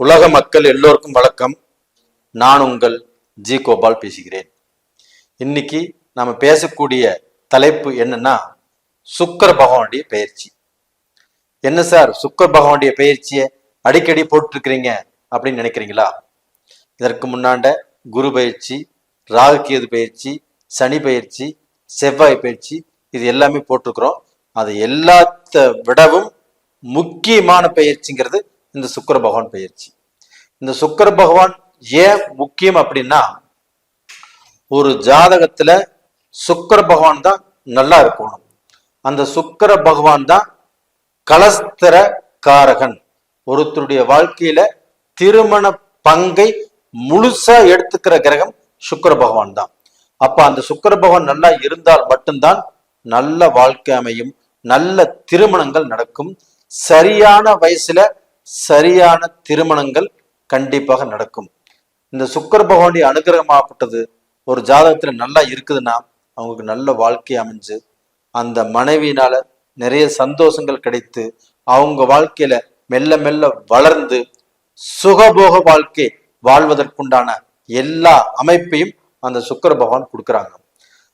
உலக மக்கள் எல்லோருக்கும் வணக்கம். நான் உங்கள் ஜி கோபால் பேசுகிறேன். இன்னைக்கு நாம பேசக்கூடிய தலைப்பு என்னன்னா சுக்கர பகவானுடைய பயிற்சி. என்ன சார்? சுக்கர பகவானுடைய பயிற்சியை அடிக்கடி போட்டிருக்கிறீங்க அப்படின்னு நினைக்கிறீங்களா? இதற்கு முன்னாண்ட குரு பயிற்சி ராகுகேது பயிற்சி சனி பயிற்சி செவ்வாய் பயிற்சி இது எல்லாமே போட்டிருக்கிறோம். அது எல்லாத்த விடவும் முக்கியமான பயிற்சிங்கிறது இந்த சுக்கர பகவான் பயிற்சி இந்த சுக்கர பகவான் ஏன் முக்கியம் அப்படின்னா ஒரு ஜாதகத்துல சுக்கர பகவான் தான் நல்லா இருக்கணும். அந்த சுக்கர பகவான் தான் கலஸ்தர காரகன் ஒருத்தருடைய வாழ்க்கையில திருமண பங்கை முழுசா எடுத்துக்கிற கிரகம் சுக்கர பகவான் தான். அப்ப அந்த சுக்கர பகவான் நல்லா இருந்தால் மட்டும்தான் நல்ல வாழ்க்கை அமையும் நல்ல திருமணங்கள் நடக்கும். சரியான வயசுல சரியான திருமணங்கள் கண்டிப்பாக நடக்கும். இந்த சுக்கர் பகவானுடைய அனுகிரகமாகப்பட்டது ஒரு ஜாதகத்துல நல்லா இருக்குதுன்னா அவங்களுக்கு நல்ல வாழ்க்கை அமைஞ்சு அந்த மனைவியினால நிறைய சந்தோஷங்கள் கிடைத்து அவங்க வாழ்க்கையில மெல்ல மெல்ல வளர்ந்து சுகபோக வாழ்க்கை வாழ்வதற்குண்டான எல்லா அமைப்பையும் அந்த சுக்கர பகவான் கொடுக்குறாங்க.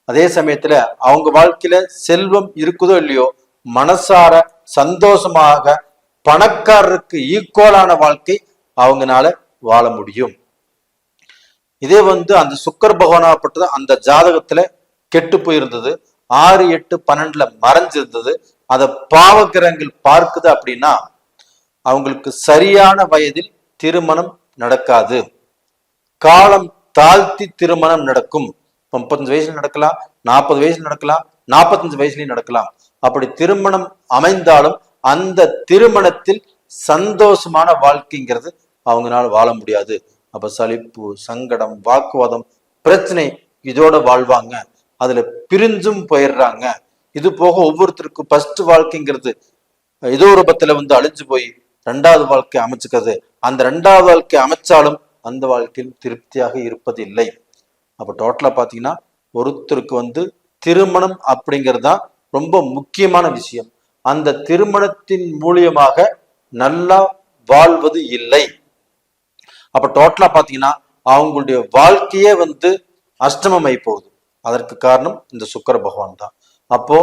அதே சமயத்துல அவங்க வாழ்க்கையில செல்வம் இருக்குதோ இல்லையோ மனசார சந்தோஷமாக பணக்காரருக்கு ஈக்குவலான வாழ்க்கை அவங்கனால வாழ முடியும். இதே வந்து அந்த சுக்கர் பகவானாகப்பட்டது அந்த ஜாதகத்துல கெட்டு போயிருந்தது. ஆறு எட்டு பன்னெண்டுல மறைஞ்சிருந்தது. அதை பாவகிரகங்கள் பார்க்குது அப்படின்னா அவங்களுக்கு சரியான வயதில் திருமணம் நடக்காது. காலம் தாழ்த்தி திருமணம் நடக்கும். முப்பத்தஞ்சு வயசுல நடக்கலாம் நாற்பது வயசுல நடக்கலாம் நாற்பத்தஞ்சு வயசுலயும் நடக்கலாம். அப்படி திருமணம் அமைந்தாலும் அந்த திருமணத்தில் சந்தோஷமான வாழ்க்கைங்கிறது அவங்களால வாழ முடியாது. அப்ப சலிப்பு சங்கடம் வாக்குவாதம் பிரச்சனை இதோட வாழ்வாங்க. அதுல பிரிஞ்சும் போயிடுறாங்க. இது போக ஒவ்வொருத்தருக்கும் ஃபர்ஸ்ட் வாழ்க்கைங்கிறது ஏதோ ரூபத்துல வந்து அழிஞ்சு போய் ரெண்டாவது வாழ்க்கை அமைச்சுக்கிறது. அந்த ரெண்டாவது வாழ்க்கை அமைச்சாலும் அந்த வாழ்க்கையில் திருப்தியாக இருப்பதில்லை. அப்ப டோட்டலா பாத்தீங்கன்னா ஒருத்தருக்கு வந்து திருமணம் அப்படிங்கிறது தான் ரொம்ப முக்கியமான விஷயம். அந்த திருமணத்தின் மூலியமாக நல்லா வாழ்வது இல்லை. அப்ப டோட்டலா பாத்தீங்கன்னா அவங்களுடைய வாழ்க்கையே வந்து அஷ்டமமாயி போகுது. அதற்கு காரணம் இந்த சுக்கர பகவான் தான். அப்போ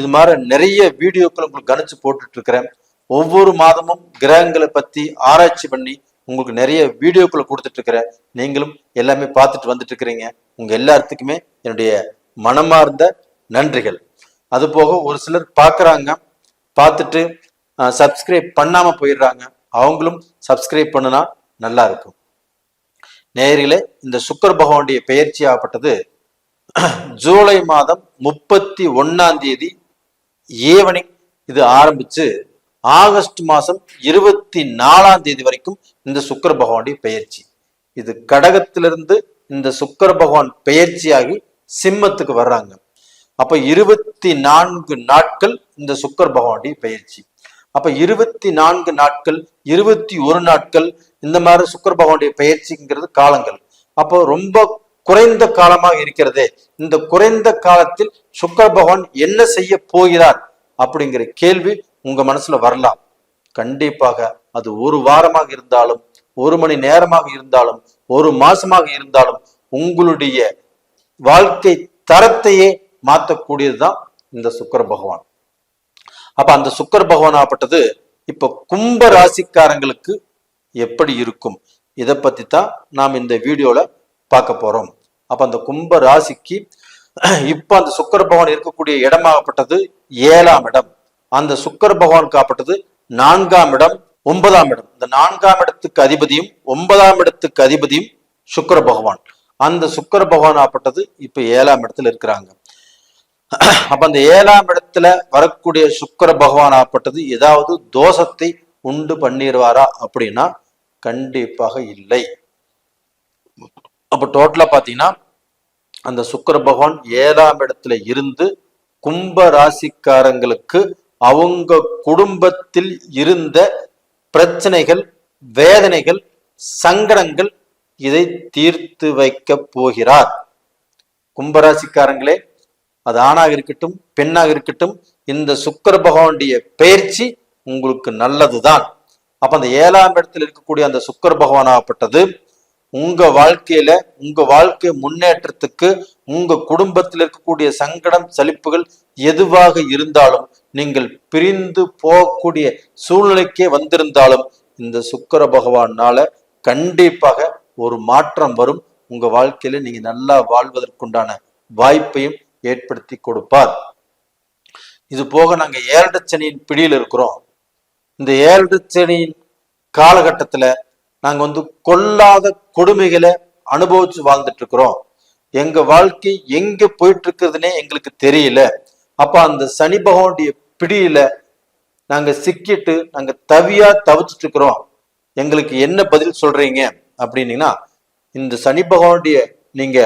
இது மாதிரி நிறைய வீடியோக்கள் உங்களுக்கு கணிச்சு போட்டுட்டு இருக்கிறேன் ஒவ்வொரு மாதமும் கிரகங்களை பத்தி ஆராய்ச்சி பண்ணி உங்களுக்கு நிறைய வீடியோக்களை கொடுத்துட்டு இருக்கிறேன் நீங்களும் எல்லாமே பார்த்துட்டு வந்துட்டு இருக்கிறீங்க உங்க எல்லாத்துக்குமே என்னுடைய மனமார்ந்த நன்றிகள். அது போக ஒரு சிலர் பார்க்குறாங்க பார்த்துட்டு சப்ஸ்கிரைப் பண்ணாமல் போயிடுறாங்க. அவங்களும் சப்ஸ்கிரைப் பண்ணுனா நல்லா இருக்கும். நேரிலே இந்த சுக்கர் பகவானுடைய பெயர்ச்சி ஆகப்பட்டது. ஜூலை மாதம் முப்பத்தி ஒன்னாம் தேதி ஈவினிங் இது ஆரம்பிச்சு ஆகஸ்ட் மாசம் இருபத்தி நாலாம் தேதி வரைக்கும் இந்த சுக்கர பகவானுடைய பெயர்ச்சி இது கடகத்திலிருந்து இந்த சுக்கர பகவான் பெயர்ச்சியாகி சிம்மத்துக்கு வர்றாங்க. அப்ப இருபத்தி நான்கு நாட்கள் இந்த சுக்கர் பகவானுடைய பயிற்சி. அப்ப இருபத்தி நான்கு நாட்கள் இருபத்தி ஒரு நாட்கள் இந்த மாதிரி சுக்கர் பகவானுடைய பயிற்சிங்கிறது காலங்கள். அப்போ ரொம்ப குறைந்த காலமாக இருக்கிறதே. இந்த குறைந்த காலத்தில் சுக்கர் பகவான் என்ன செய்ய போகிறார் அப்படிங்கிற கேள்வி உங்க மனசுல வரலாம். கண்டிப்பாக அது ஒரு வாரமாக இருந்தாலும் ஒரு மணி நேரமாக இருந்தாலும் ஒரு மாசமாக இருந்தாலும் உங்களுடைய வாழ்க்கை தரத்தையே மாற்றக்கூடியதுதான் இந்த சுக்கர பகவான். அப்ப அந்த சுக்கர பகவான் ஆப்பட்டது இப்ப கும்ப ராசிக்காரங்களுக்கு எப்படி இருக்கும்? இதை பத்தி தான் நாம் இந்த வீடியோல பார்க்க போறோம். அப்ப அந்த கும்ப ராசிக்கு இப்ப அந்த சுக்கர பகவான் இருக்கக்கூடிய இடமாகப்பட்டது ஏழாம் இடம். அந்த சுக்கர பகவான் காப்பட்டது நான்காம் இடம் ஒன்பதாம் இடம். இந்த நான்காம் இடத்துக்கு அதிபதியும் ஒன்பதாம் இடத்துக்கு அதிபதியும் சுக்கர பகவான். அந்த சுக்கர பகவான் ஆப்பட்டது இப்ப ஏழாம் இடத்துல இருக்கிறாங்க. அப்ப அந்த ஏழாம் இடத்துல வரக்கூடிய சுக்கர பகவான் ஆப்பட்டது ஏதாவது தோஷத்தை உண்டு பண்ணிடுவாரா அப்படின்னா கண்டிப்பாக இல்லை. அப்ப டோட்டலா பாத்தீங்கன்னா அந்த சுக்கர பகவான் ஏழாம் இடத்துல இருந்து கும்ப ராசிக்காரங்களுக்கு அவங்க குடும்பத்தில் இருந்த பிரச்சனைகள் வேதனைகள் சங்கடங்கள் இதை தீர்த்து வைக்க போகிறார். கும்பராசிக்காரங்களே அது ஆணாக இருக்கட்டும் பெண்ணாக இருக்கட்டும் இந்த சுக்கர பகவானுடைய பயிற்சி உங்களுக்கு நல்லதுதான். அப்ப அந்த ஏழாம் இடத்தில் இருக்கக்கூடிய அந்த சுக்கர பகவான் ஆகப்பட்டது. உங்க வாழ்க்கையில உங்க வாழ்க்கை முன்னேற்றத்துக்கு உங்க குடும்பத்தில் இருக்கக்கூடிய சங்கடம் சலிப்புகள் எதுவாக இருந்தாலும் நீங்கள் பிரிந்து போகக்கூடிய சூழ்நிலைக்கே வந்திருந்தாலும் இந்த சுக்கர பகவானால கண்டிப்பாக ஒரு மாற்றம் வரும். உங்க வாழ்க்கையில நீங்க நல்லா வாழ்வதற்குண்டான வாய்ப்பையும் ஏற்படுத்தி கொடுப்பார். இது போக நாங்க ஏழரை சனியின் பிடியில் இருக்கிறோம். இந்த ஏழரை சனியின் காலகட்டத்துல நாங்க வந்து கொல்லாத கொடுமைகளை அனுபவிச்சு வாழ்ந்துட்டு இருக்கிறோம். எங்க வாழ்க்கை எங்க போயிட்டு இருக்குதுன்னே எங்களுக்கு தெரியல. அப்ப அந்த சனி பகவானுடைய பிடியில நாங்க சிக்கிட்டு நாங்க தவியா தவிச்சிட்டு இருக்கிறோம். எங்களுக்கு என்ன பதில் சொல்றீங்க? அப்படின்னீங்கன்னா இந்த சனி பகவானுடைய நீங்க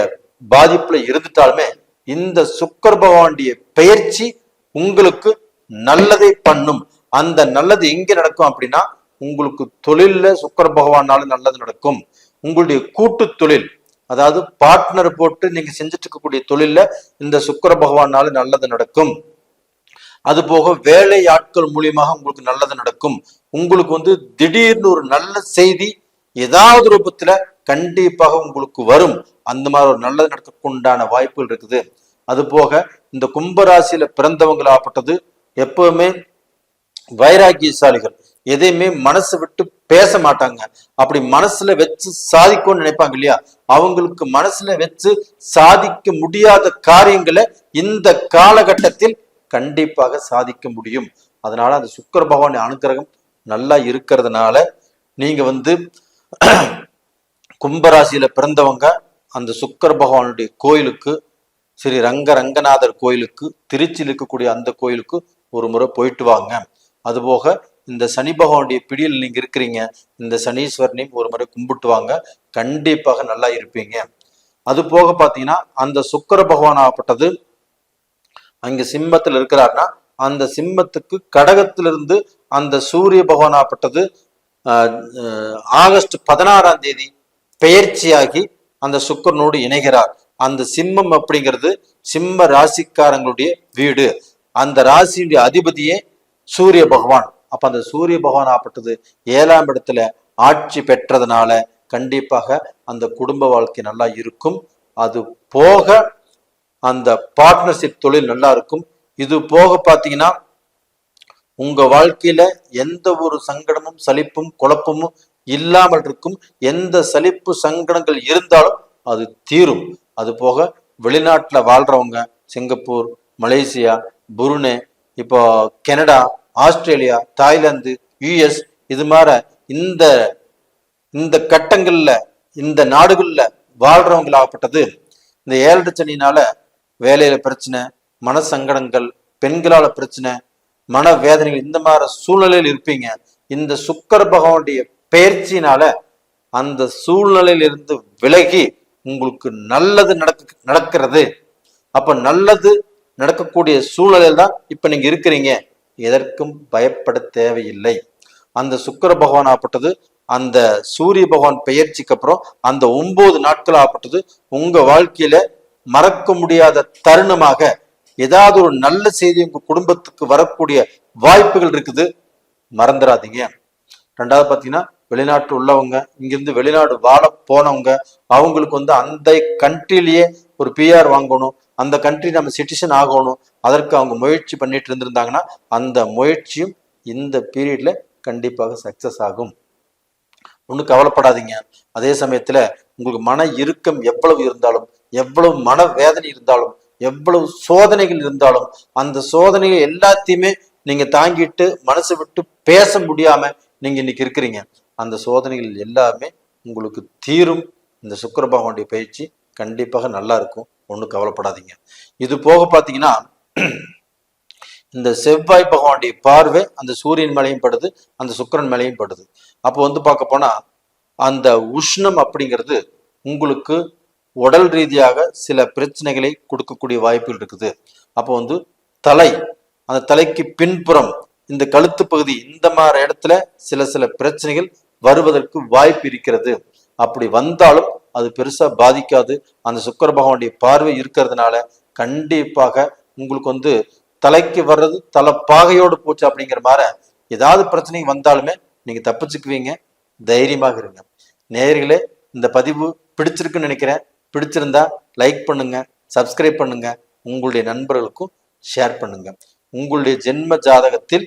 பாதிப்புல இருந்துட்டாலுமே இந்த சுக்கர் பகவானுடைய பெயர்ச்சி உங்களுக்கு நல்லதை பண்ணும். அந்த நல்லது எங்க நடக்கும் அப்படின்னா உங்களுக்கு தொழில்ல சுக்கர பகவானால நல்லது நடக்கும். உங்களுடைய கூட்டு தொழில் அதாவது பார்ட்னர் போட்டு நீங்க செஞ்சுட்டு இருக்கக்கூடிய தொழில்ல இந்த சுக்கர பகவானால நல்லது நடக்கும். அது போக வேலை ஆட்கள் மூலியமாக உங்களுக்கு நல்லது நடக்கும். உங்களுக்கு வந்து திடீர்னு ஒரு நல்ல செய்தி ஏதாவது ரூபத்துல கண்டிப்பாக உங்களுக்கு வரும். அந்த மாதிரி ஒரு நல்லது நடக்கக்குண்டான வாய்ப்புகள் இருக்குது. அதுபோக இந்த கும்பராசியில பிறந்தவங்களாகப்பட்டது எப்பவுமே வைராக்கியசாலிகள். எதையுமே மனசு விட்டு பேச மாட்டாங்க. அப்படி மனசுல வச்சு சாதிக்கும்னு நினைப்பாங்க இல்லையா? அவங்களுக்கு மனசுல வச்சு சாதிக்க முடியாத காரியங்களை இந்த காலகட்டத்தில் கண்டிப்பாக சாதிக்க முடியும். அதனால அந்த சுக்கர பகவான் அனுக்கிரகம் நல்லா இருக்கிறதுனால நீங்க வந்து கும்பராசியில பிறந்தவங்க அந்த சுக்கர பகவானுடைய கோயிலுக்கு ஸ்ரீ ரங்க ரங்கநாதர் கோயிலுக்கு திருச்சியில் இருக்கக்கூடிய அந்த கோயிலுக்கு ஒரு முறை போயிட்டு வாங்க. அதுபோக இந்த சனி பகவானுடைய பிடியில் நீங்க இருக்கிறீங்க இந்த சனீஸ்வரனையும் ஒரு முறை கும்பிட்டு வாங்க. கண்டிப்பாக நல்லா இருப்பீங்க. அது போக பாத்தீங்கன்னா அந்த சுக்கர பகவான் ஆகப்பட்டது அங்க சிம்மத்தில் இருக்கிறாருன்னா அந்த சிம்மத்துக்கு கடகத்திலிருந்து அந்த சூரிய பகவான் ஆகப்பட்டது ஆஹ், ஆகஸ்ட் பதினாறாம் தேதி பெயர்ச்சியாகி அந்த சுக்கரனோடு இணைகிறார். அந்த சிம்மம் அப்படிங்கிறது சிம்ம ராசிக்காரங்களுடைய வீடு. அந்த ராசியுடைய அதிபதியே சூரிய பகவான். அப்ப அந்த சூரிய பகவான் ஆப்பட்டது ஏழாம் இடத்துல ஆட்சி பெற்றதுனால கண்டிப்பாக அந்த குடும்ப வாழ்க்கை நல்லா இருக்கும். அது போக அந்த பார்ட்னர்ஷிப் தொழில் நல்லா இருக்கும். இது போக பாத்தீங்கன்னா உங்க வாழ்க்கையில எந்த ஒரு சங்கடமும் சலிப்பும் குழப்பமும் இல்லாமல் இருக்கும். எந்த சலிப்பு சங்கடங்கள் இருந்தாலும் அது தீரும். அது போக வாழ்கிறவங்க சிங்கப்பூர் மலேசியா புருனே இப்போ கனடா ஆஸ்திரேலியா தாய்லாந்து யுஎஸ் இது மாதிரி இந்த இந்த கட்டங்களில் இந்த நாடுகளில் வாழ்கிறவங்களாகப்பட்டது இந்த ஏழரை சனினால பிரச்சனை மன சங்கடங்கள் பெண்களால் பிரச்சனை மன வேதனைகள் இந்த மாதிரி சூழ்நிலையில் இருப்பீங்க. இந்த சுக்கர பகவானுடைய பயிற்சினால அந்த சூழ்நிலையிலிருந்து விலகி உங்களுக்கு நல்லது நடக்க நடக்கிறது. அப்ப நல்லது நடக்கக்கூடிய சூழலில் தான் இப்ப நீங்க இருக்கிறீங்க. எதற்கும் பயப்பட தேவையில்லை. அந்த சுக்கர பகவான் ஆப்பட்டது அந்த சூரிய பகவான் பெயர்ச்சிக்கு அப்புறம் அந்த ஒன்பது நாட்கள் ஆப்பட்டது உங்க வாழ்க்கையில மறக்க முடியாத தருணமாக ஏதாவது ஒரு நல்ல செய்தி உங்க குடும்பத்துக்கு வரக்கூடிய வாய்ப்புகள் இருக்குது. மறந்துடாதீங்க. ரெண்டாவது பார்த்தீங்கன்னா வெளிநாட்டு உள்ளவங்க இங்கிருந்து வெளிநாடு வாழ போனவங்க அவங்களுக்கு வந்து அந்த கண்ட்ரிலேயே ஒரு பிஆர் வாங்கணும் அந்த கண்ட்ரி நம்ம சிட்டிசன் ஆகணும் அதற்கு அவங்க முயற்சி பண்ணிட்டு இருந்திருந்தாங்கன்னா அந்த முயற்சியும் இந்த பீரியட்ல கண்டிப்பாக சக்சஸ் ஆகும். ஒன்றும் கவலைப்படாதீங்க. அதே சமயத்துல உங்களுக்கு மன இறுக்கம் எவ்வளவு இருந்தாலும் எவ்வளவு மன வேதனை இருந்தாலும் எவ்வளவு சோதனைகள் இருந்தாலும் அந்த சோதனைகள் எல்லாத்தையுமே நீங்க தாங்கிட்டு மனசு விட்டு பேச முடியாம நீங்க இன்னைக்கு இருக்கிறீங்க. அந்த சோதனைகள் எல்லாமே உங்களுக்கு தீரும். இந்த சுக்கர பகவானுடைய பயிற்சி கண்டிப்பாக நல்லா இருக்கும். ஒன்றும் கவலைப்படாதீங்க. இது போக பார்த்தீங்கன்னா இந்த செவ்வாய் பகவானுடைய பார்வை அந்த சூரியன் மேலையும் படுது அந்த சுக்கிரன் மேலையும் படுது. அப்போ வந்து பார்க்க போனா அந்த உஷ்ணம் அப்படிங்கிறது உங்களுக்கு உடல் ரீதியாக சில பிரச்சனைகளை கொடுக்கக்கூடிய வாய்ப்புகள் இருக்குது. அப்போ வந்து தலை அந்த தலைக்கு பின்புறம் இந்த கழுத்து பகுதி இந்த மாதிரி இடத்துல சில சில பிரச்சனைகள் வருவதற்கு வாய்ப்பு இருக்கிறது. அப்படி வந்தாலும் அது பெருசா பாதிக்காது. அந்த சுக்கர பகவானுடைய பார்வை இருக்கிறதுனால கண்டிப்பாக உங்களுக்கு வந்து தலைக்கு வர்றது தலை பாகையோடு போச்சு அப்படிங்கிற மாதிரி ஏதாவது பிரச்சனை வந்தாலுமே நீங்க தப்பிச்சுக்குவீங்க. தைரியமாக இருங்க. நேர்களே இந்த பதிவு பிடிச்சிருக்குன்னு நினைக்கிறேன். பிடிச்சிருந்தா லைக் பண்ணுங்க சப்ஸ்கிரைப் பண்ணுங்க உங்களுடைய நண்பர்களுக்கும் ஷேர் பண்ணுங்க. உங்களுடைய ஜென்ம ஜாதகத்தில்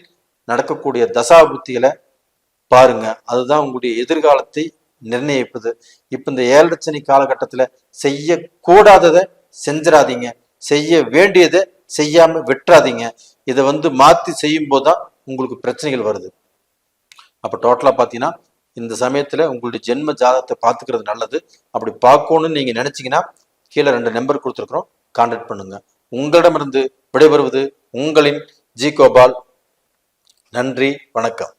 நடக்கக்கூடிய தசாபுத்திகளை பாருங்க. அதுதான் உங்களுடைய எதிர்காலத்தை நிர்ணயிப்பது. இப்ப இந்த ஏழரை காலகட்டத்துல செய்யக்கூடாததை செஞ்சிடாதீங்க செய்ய வேண்டியதை செய்யாம விட்டுறாதீங்க. இதை வந்து மாத்தி செய்யும் போதுதான் உங்களுக்கு பிரச்சனைகள் வருது. அப்ப டோட்டலா பாத்தீங்கன்னா இந்த சமயத்துல உங்களுடைய ஜென்ம ஜாதகத்தை பாத்துக்கிறது நல்லது. அப்படி பார்க்கணும்னு நீங்க நினைச்சீங்கன்னா கீழே ரெண்டு நம்பர் கொடுத்துருக்குறோம். கான்டாக்ட் பண்ணுங்க. உங்களிடமிருந்து விடைபெறுவது உங்களின் ஜி கோபால். நன்றி வணக்கம்.